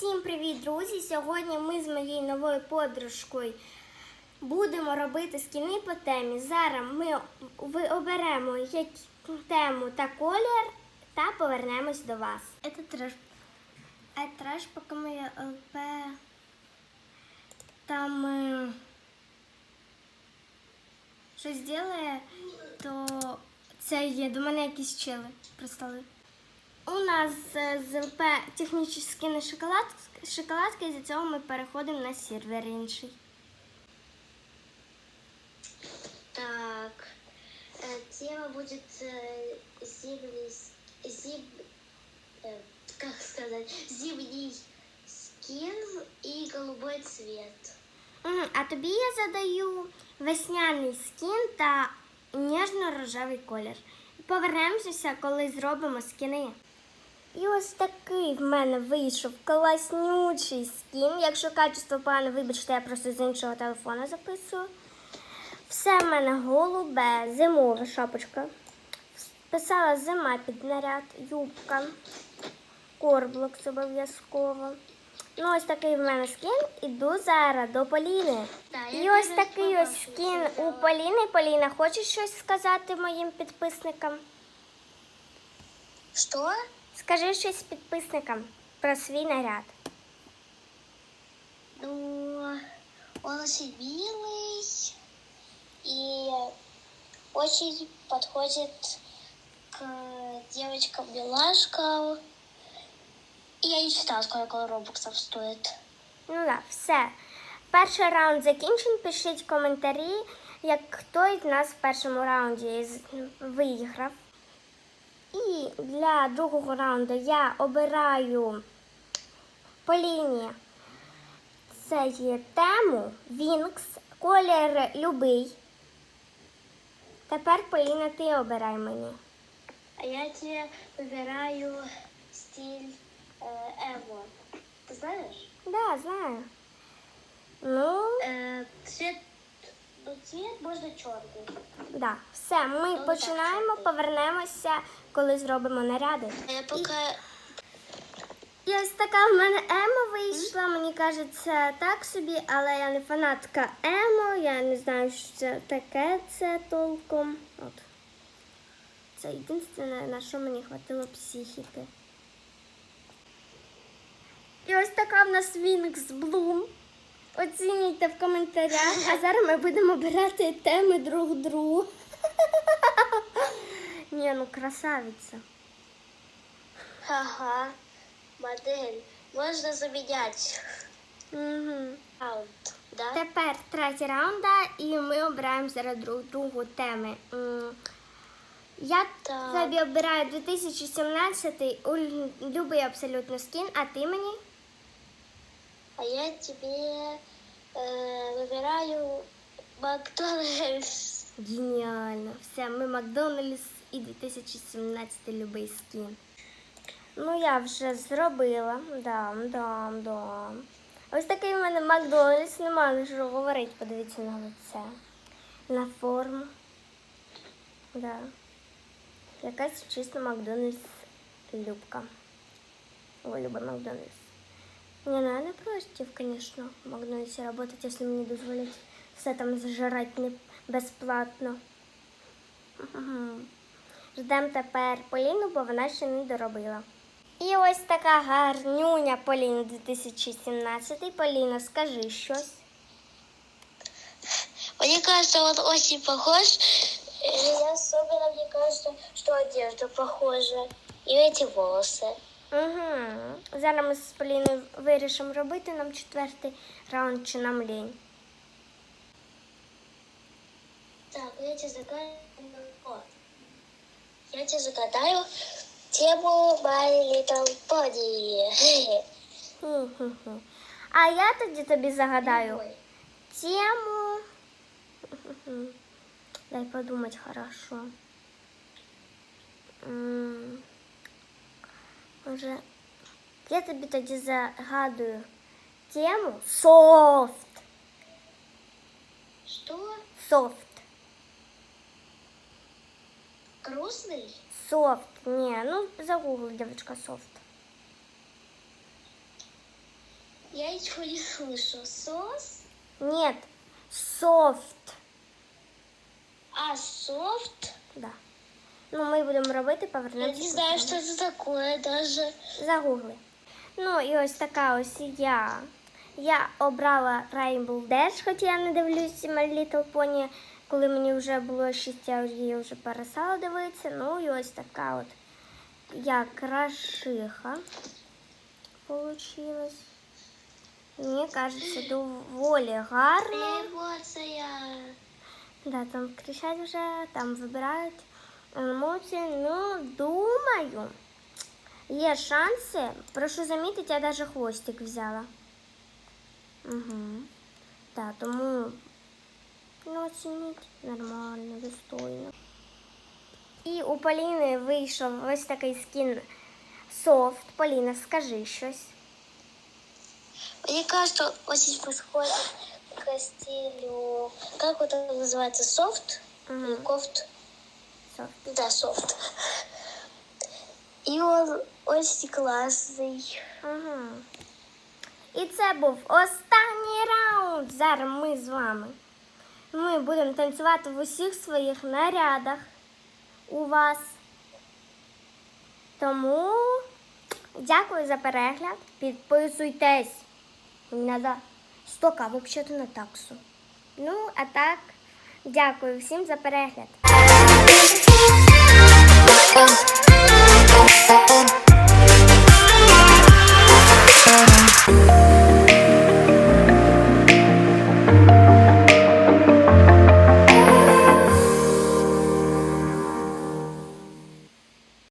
Всім привіт, друзі! Сьогодні ми з моєю новою подружкою будемо робити скіни по темі. Зараз ми ви оберемо як тему та колір та повернемось до вас. Это трэш. Это трэш, поки моя ЛП там е, щось ділає, то це є. До мене якісь чили пристали. У нас е, з ЛП технічні не шоколад, шоколадки, і за цього ми переходимо на сервер інший. Так, э, тема будет э, зимний, с- зим, э, как сказать, зимний скин и голубой цвет. Мгм, А тобі я задаю весняний скін та ніжно-рожевий колір. Повернемося, коли зробимо скіни. І ось такий в мене вийшов класнючий скін. Якщо качество погане, вибачте, я просто з іншого телефона записую. Все в мене голубе, зимова шапочка. Писала зима під наряд, юбка, корблокс обов'язково. Ну, ось такий в мене скін. Іду зараз до Поліни. Да, І ось такий ось скін у Поліни. Поліна, хочеш щось сказати моїм підписникам? Что? Скажи щось підписникам про свій наряд. Ну, он очень милый и очень подходит к девочкам-милашкам. И я не читала, сколько робоксов стоит. Ну так, все. Перший раунд закінчений. Пишіть коментарі, як хто із нас в першому раунді виграв. І для другого раунду я обираю Поліні. Це є тему Вінкс, колір любий. Тепер Поліна, ти обирай мені. А я тебе выбираю стиль э, эмо. Ты знаешь? Да, знаю. Ну, Э, цвет, ну, цвет можно черный. да, все, ми так, починаємо, чорний. повернемося, коли зробимо наряди. Я пока... І ось така в мене емо вийшла. Мені кажеться так собі, але я не фанатка емо. Я не знаю, що це таке це толком. От. Це єдине, на що мені хватило психіки. І ось така в нас Вінкс Блум. Оцінюйте в коментарях, а зараз ми будемо обирати теми друг другу. Ні, ну красавиця. Ага, модель. Можно заменять. Угу. Раунд, да? Тепер третій раунда, і ми обираємо зараз друг другу теми. Я Так. тобі обираю 2017 любий абсолютно скін, а ти мені? А я тебе э, выбираю Макдональдс. Геніально. Все, ми Макдональдс і 2017 любий скін. Ну, я вже зробила. Да, да, да. Ось такий в мене Макдональдс, нема що говорити, подивіться на лице. На форму. Да. Якась чисто Макдональдс любка. Ой, люблю Макдональдс. Не, ну я не против, конечно, Макдональдсе работать, если мне дозволять все там зажирать не безплатно. Мгм. Ждемо тепер Поліну, бо вона ще не доробила. І ось така гарнюня Поліна 2017. Поліна, скажи щось. Мне кажется, он очень похож. И особенно мне кажется, что одежда похожа. И эти волосы. Угу. Зараз ми з Поліною вирішимо робити нам четвертий раунд чи нам лінь. Так, я тебе загадаю. Я тебе загадаю тему My Little Pony. А я тоді тобі загадаю тему. Дай подумать хорошо. М, Може, я тобі тоді загадую тему софт. Что? Софт. Грустный? Софт. Не, ну загугли, девочка, софт. Я ничего не слышу. Сос? Ні, софт. А, софт? Да. Ну, ми будемо робити, Я не знаю, что это такое даже. Загугли. Ну і ось така ось я. Я обрала Rainbow Dash, хоч я не дивлюсь My Little Pony, коли мені вже було 6, я її вже перестала дивитися. Ну і ось така от я крашиха получилась. Мені кажеться, доволі гарно. Эмоция. Да, там кричать вже, там вибирають. Ну, думаю, є шанси. Прошу замітити, я навіть хвостик взяла. Угу. Так, тому ну, оцініть нормально, достойно. І у Поліни вийшов ось такий скін софт. Поліна, скажи щось. Мне кажется, очень подходит к стилю. Как вот это называется? Софт? Или Угу. кофт? Софт. Да, софт. И он очень классный. Ага. І це був останній раунд. Зараз ми з вами. Ми будемо танцювати в усіх своїх нарядах у вас. Тому дякую за перегляд. Підписуйтесь. Мені треба 100 к взагалі на таксу. Ну, а так, дякую всім за перегляд. Thank you.